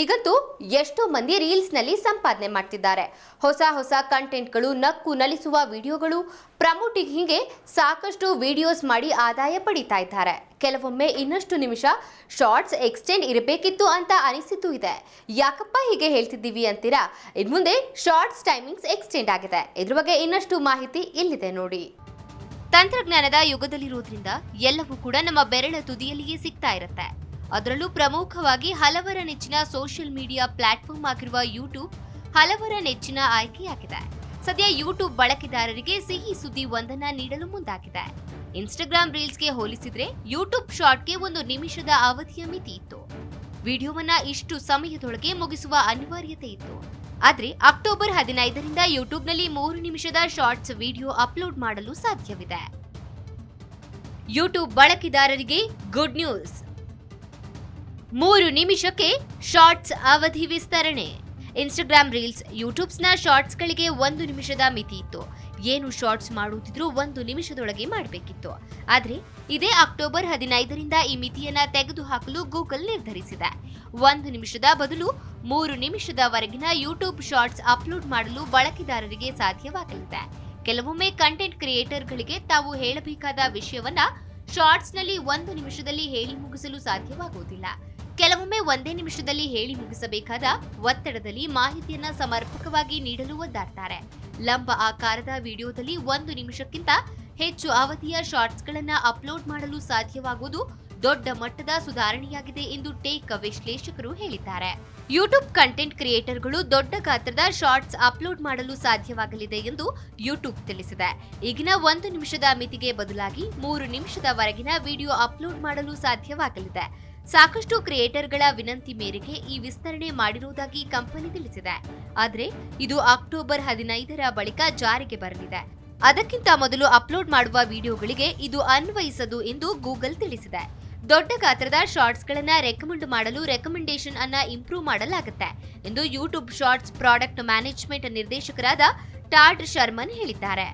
ಈಗಂತೂ ಎಷ್ಟೋ ಮಂದಿ ರೀಲ್ಸ್ನಲ್ಲಿ ಸಂಪಾದನೆ ಮಾಡ್ತಿದ್ದಾರೆ. ಹೊಸ ಹೊಸ ಕಂಟೆಂಟ್ಗಳು ನಕ್ಕು ನಲಿಸುವ ವಿಡಿಯೋಗಳು ಪ್ರಮೋಟಿಂಗ್ ಹೀಗೆ ಸಾಕಷ್ಟು ವಿಡಿಯೋಸ್ ಮಾಡಿ ಆದಾಯ ಪಡಿತಾ ಇದ್ದಾರೆ. ಕೆಲವೊಮ್ಮೆ ಇನ್ನಷ್ಟು ನಿಮಿಷ ಶಾರ್ಟ್ಸ್ ಎಕ್ಸ್ಟೆಂಡ್ ಇರಬೇಕಿತ್ತು ಅಂತ ಅನಿಸಿತು ಇದೆ. ಯಾಕಪ್ಪ ಹೀಗೆ ಹೇಳ್ತಿದ್ದೀವಿ ಅಂತೀರಾ? ಇನ್ಮುಂದೆ ಶಾರ್ಟ್ಸ್ ಟೈಮಿಂಗ್ಸ್ ಎಕ್ಸ್ಟೆಂಡ್ ಆಗಿದೆ. ಇದ್ರ ಬಗ್ಗೆ ಇನ್ನಷ್ಟು ಮಾಹಿತಿ ಇಲ್ಲಿದೆ ನೋಡಿ. ತಂತ್ರಜ್ಞಾನದ ಯುಗದಲ್ಲಿರೋದ್ರಿಂದ ಎಲ್ಲವೂ ಕೂಡ ನಮ್ಮ ಬೆರಳ ತುದಿಯಲ್ಲಿಯೇ ಸಿಗ್ತಾ ಇರುತ್ತೆ. ಅದರಲ್ಲೂ ಪ್ರಮುಖವಾಗಿ ಹಲವರ ನೆಚ್ಚಿನ ಸೋಷಿಯಲ್ ಮೀಡಿಯಾ ಪ್ಲಾಟ್ಫಾರ್ಮ್ ಆಗಿರುವ ಯೂಟ್ಯೂಬ್ ಹಲವರ ನೆಚ್ಚಿನ ಆಯ್ಕೆಯಾಗಿದೆ. ಸದ್ಯ ಯೂಟ್ಯೂಬ್ ಬಳಕೆದಾರರಿಗೆ ಸಿಹಿ ಸುದ್ದಿ ಒಂದನ್ನ ನೀಡಲು ಮುಂದಾಗಿದೆ. ಇನ್ಸ್ಟಾಗ್ರಾಮ್ ರೀಲ್ಸ್ಗೆ ಹೋಲಿಸಿದ್ರೆ ಯೂಟ್ಯೂಬ್ ಶಾರ್ಟ್ಗೆ ಒಂದು ನಿಮಿಷದ ಅವಧಿಯ ಮಿತಿ ಇತ್ತು. ವಿಡಿಯೋವನ್ನ ಇಷ್ಟು ಸಮಯದೊಳಗೆ ಮುಗಿಸುವ ಅನಿವಾರ್ಯತೆ ಇತ್ತು. ಆದರೆ ಅಕ್ಟೋಬರ್ ಹದಿನೈದರಿಂದ ಯೂಟ್ಯೂಬ್ನಲ್ಲಿ ಮೂರು ನಿಮಿಷದ ಶಾರ್ಟ್ಸ್ ವಿಡಿಯೋ ಅಪ್ಲೋಡ್ ಮಾಡಲು ಸಾಧ್ಯವಿದೆ. ಯೂಟ್ಯೂಬ್ ಬಳಕೆದಾರರಿಗೆ ಗುಡ್ ನ್ಯೂಸ್ ಮೂರು ನಿಮಿಷಕ್ಕೆ ಶಾರ್ಟ್ಸ್ ಅವಧಿ ವಿಸ್ತರಣೆ. ಇನ್ಸ್ಟಾಗ್ರಾಮ್ ರೀಲ್ಸ್ ಯೂಟ್ಯೂಬ್ಸ್ನ ಶಾರ್ಟ್ಸ್ಗಳಿಗೆ ಒಂದು ನಿಮಿಷದ ಮಿತಿ ಇತ್ತು. ಏನು ಶಾರ್ಟ್ಸ್ ಮಾಡುತ್ತಿದ್ರೂ ಒಂದು ನಿಮಿಷದೊಳಗೆ ಮಾಡಬೇಕಿತ್ತು. ಆದರೆ ಇದೇ ಅಕ್ಟೋಬರ್ ಹದಿನೈದರಿಂದ ಈ ಮಿತಿಯನ್ನ ತೆಗೆದುಹಾಕಲು ಗೂಗಲ್ ನಿರ್ಧರಿಸಿದೆ. ಒಂದು ನಿಮಿಷದ ಬದಲು ಮೂರು ನಿಮಿಷದವರೆಗಿನ ಯೂಟ್ಯೂಬ್ ಶಾರ್ಟ್ಸ್ ಅಪ್ಲೋಡ್ ಮಾಡಲು ಬಳಕೆದಾರರಿಗೆ ಸಾಧ್ಯವಾಗಲಿದೆ. ಕೆಲವೊಮ್ಮೆ ಕಂಟೆಂಟ್ ಕ್ರಿಯೇಟರ್ಗಳಿಗೆ ತಾವು ಹೇಳಬೇಕಾದ ವಿಷಯವನ್ನ ಶಾರ್ಟ್ಸ್ನಲ್ಲಿ ಒಂದು ನಿಮಿಷದಲ್ಲಿ ಹೇಳಿ ಮುಗಿಸಲು ಸಾಧ್ಯವಾಗುವುದಿಲ್ಲ. ಕೆಲವೊಮ್ಮೆ ಒಂದೇ ನಿಮಿಷದಲ್ಲಿ ಹೇಳಿ ಮುಗಿಸಬೇಕಾದ ಒತ್ತಡದಲ್ಲಿ ಮಾಹಿತಿಯನ್ನ ಸಮರ್ಪಕವಾಗಿ ನೀಡಲು ಒದ್ದಾಡ್ತಾರೆ. ಲಂಬ ಆಕಾರದ ವಿಡಿಯೋದಲ್ಲಿ ಒಂದು ನಿಮಿಷಕ್ಕಿಂತ ಹೆಚ್ಚು ಅವಧಿಯ ಶಾರ್ಟ್ಸ್ಗಳನ್ನ ಅಪ್ಲೋಡ್ ಮಾಡಲು ಸಾಧ್ಯವಾಗುವುದು ದೊಡ್ಡ ಮಟ್ಟದ ಸುಧಾರಣೆಯಾಗಿದೆ ಎಂದು ಟೇಕ್ ವಿಶ್ಲೇಷಕರು ಹೇಳಿದ್ದಾರೆ. ಯೂಟ್ಯೂಬ್ ಕಂಟೆಂಟ್ ಕ್ರಿಯೇಟರ್ಗಳು ದೊಡ್ಡ ಗಾತ್ರದ ಶಾರ್ಟ್ಸ್ ಅಪ್ಲೋಡ್ ಮಾಡಲು ಸಾಧ್ಯವಾಗಲಿದೆ ಎಂದು ಯೂಟ್ಯೂಬ್ ತಿಳಿಸಿದೆ. ಈಗಿನ ಒಂದು ನಿಮಿಷದ ಮಿತಿಗೆ ಬದಲಾಗಿ ಮೂರು ನಿಮಿಷದವರೆಗಿನ ವಿಡಿಯೋ ಅಪ್ಲೋಡ್ ಮಾಡಲು ಸಾಧ್ಯವಾಗಲಿದೆ. ಸಾಕಷ್ಟು ಕ್ರಿಯೇಟರ್ಗಳ ವಿನಂತಿ ಮೇರೆಗೆ ಈ ವಿಸ್ತರಣೆ ಮಾಡಿರುವುದಾಗಿ ಕಂಪನಿ ತಿಳಿಸಿದೆ. ಆದರೆ ಇದು ಅಕ್ಟೋಬರ್ ಹದಿನೈದರ ಬಳಿಕ ಜಾರಿಗೆ ಬರಲಿದೆ. ಅದಕ್ಕಿಂತ ಮೊದಲು ಅಪ್ಲೋಡ್ ಮಾಡುವ ವಿಡಿಯೋಗಳಿಗೆ ಇದು ಅನ್ವಯಿಸದು ಎಂದು ಗೂಗಲ್ ತಿಳಿಸಿದೆ. ದೊಡ್ಡ ಗಾತ್ರದ ಶಾರ್ಟ್ಸ್ಗಳನ್ನು ರೆಕಮೆಂಡ್ ಮಾಡಲು ರೆಕಮೆಂಡೇಶನ್ ಅನ್ನು ಇಂಪ್ರೂವ್ ಮಾಡಲಾಗುತ್ತೆ ಎಂದು ಯೂಟ್ಯೂಬ್ ಶಾರ್ಟ್ಸ್ ಪ್ರಾಡಕ್ಟ್ ಮ್ಯಾನೇಜ್ಮೆಂಟ್ ನಿರ್ದೇಶಕರಾದ ಟಾಡ್ ಶರ್ಮನ್ ಹೇಳಿದ್ದಾರೆ.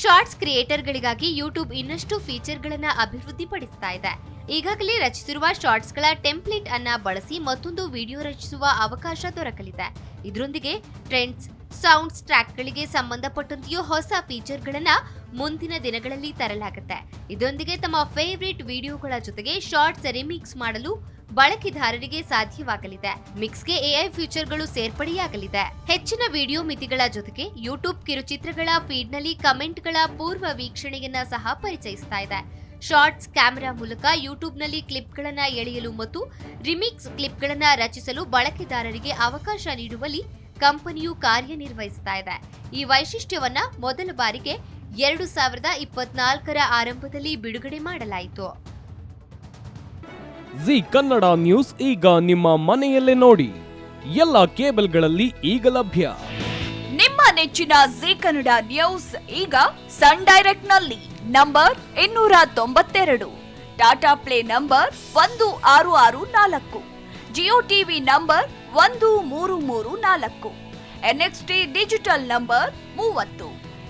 ಶಾರ್ಟ್ಸ್ ಕ್ರಿಯೇಟರ್ಗಳಿಗಾಗಿ ಯೂಟ್ಯೂಬ್ ಇನ್ನಷ್ಟು ಫೀಚರ್ಗಳನ್ನು ಅಭಿವೃದ್ಧಿಪಡಿಸ್ತಾ ಇದೆ. ಈಗಾಗಲೇ ರಚಿಸಿರುವ ಶಾರ್ಟ್ಸ್ಗಳ ಟೆಂಪ್ಲೇಟ್ ಅನ್ನ ಬಳಸಿ ಮತ್ತೊಂದು ವಿಡಿಯೋ ರಚಿಸುವ ಅವಕಾಶ ದೊರಕಲಿದೆ. ಇದರೊಂದಿಗೆ ಟ್ರೆಂಡ್ಸ್ ಸೌಂಡ್ಸ್ ಟ್ರ್ಯಾಕ್ಗಳಿಗೆ ಸಂಬಂಧಪಟ್ಟಂತೆಯೂ ಹೊಸ ಫೀಚರ್ಗಳನ್ನ ಮುಂದಿನ ದಿನಗಳಲ್ಲಿ ತರಲಾಗುತ್ತೆ. ಇದೊಂದಿಗೆ ತಮ್ಮ ಫೇವರಿಟ್ ವಿಡಿಯೋಗಳ ಜೊತೆಗೆ ಶಾರ್ಟ್ಸ್ ರಿಮಿಕ್ಸ್ ಮಾಡಲು ಬಳಕೆದಾರರಿಗೆ ಸಾಧ್ಯವಾಗಲಿದೆ. ಮಿಕ್ಸ್ಗೆ ಎಐ ಫ್ಯೂಚರ್ಗಳು ಸೇರ್ಪಡೆಯಾಗಲಿದೆ. ಹೆಚ್ಚಿನ ವಿಡಿಯೋ ಮಿತಿಗಳ ಜೊತೆಗೆ ಯೂಟ್ಯೂಬ್ ಕಿರುಚಿತ್ರಗಳ ಫೀಡ್ನಲ್ಲಿ ಕಮೆಂಟ್ಗಳ ಪೂರ್ವ ವೀಕ್ಷಣೆಯನ್ನ ಸಹ ಪರಿಚಯಿಸ್ತಾ ಇದೆ. ಶಾರ್ಟ್ಸ್ ಕ್ಯಾಮೆರಾ ಮೂಲಕ ಯೂಟ್ಯೂಬ್ನಲ್ಲಿ ಕ್ಲಿಪ್ಗಳನ್ನ ಎಳೆಯಲು ಮತ್ತು ರಿಮಿಕ್ಸ್ ಕ್ಲಿಪ್ಗಳನ್ನ ರಚಿಸಲು ಬಳಕೆದಾರರಿಗೆ ಅವಕಾಶ ನೀಡುವಲ್ಲಿ ಕಂಪನಿಯು ಕಾರ್ಯನಿರ್ವಹಿಸ್ತಾ ಇದೆ. ಈ ವೈಶಿಷ್ಟ್ಯವನ್ನ ಮೊದಲ ಬಾರಿಗೆ ಎರಡು ಸಾವಿರದ ಇಪ್ಪತ್ನಾಲ್ಕರ ಆರಂಭದಲ್ಲಿ ಬಿಡುಗಡೆ ಮಾಡಲಾಯಿತು. ಜಿ ಕನ್ನಡ ನ್ಯೂಸ್ ಈಗ ನಿಮ್ಮ ಮನೆಯಲ್ಲೇ ನೋಡಿ. ಎಲ್ಲ ಕೇಬಲ್ಗಳಲ್ಲಿ ಈಗ ಲಭ್ಯ. ನಿಮ್ಮ ನೆಚ್ಚಿನ ಜಿ ಕನ್ನಡ ನ್ಯೂಸ್ ಈಗ ಸನ್ ಡೈರೆಕ್ಟ್ನಲ್ಲಿ ನಂಬರ್ ಇನ್ನೂರ ತೊಂಬತ್ತೆರಡು ಟಾಟಾ ಪ್ಲೇ ನಂಬರ್ ಒಂದು ಆರು ಆರು ನಾಲ್ಕು ಜಿಯೋ ಟಿವಿ ನಂಬರ್ ಒಂದು ಮೂರು ಮೂರು ನಾಲ್ಕು ಎನ್ಎಕ್ಸ್ಟಿ ಡಿಜಿಟಲ್ ನಂಬರ್ ಮೂವತ್ತು.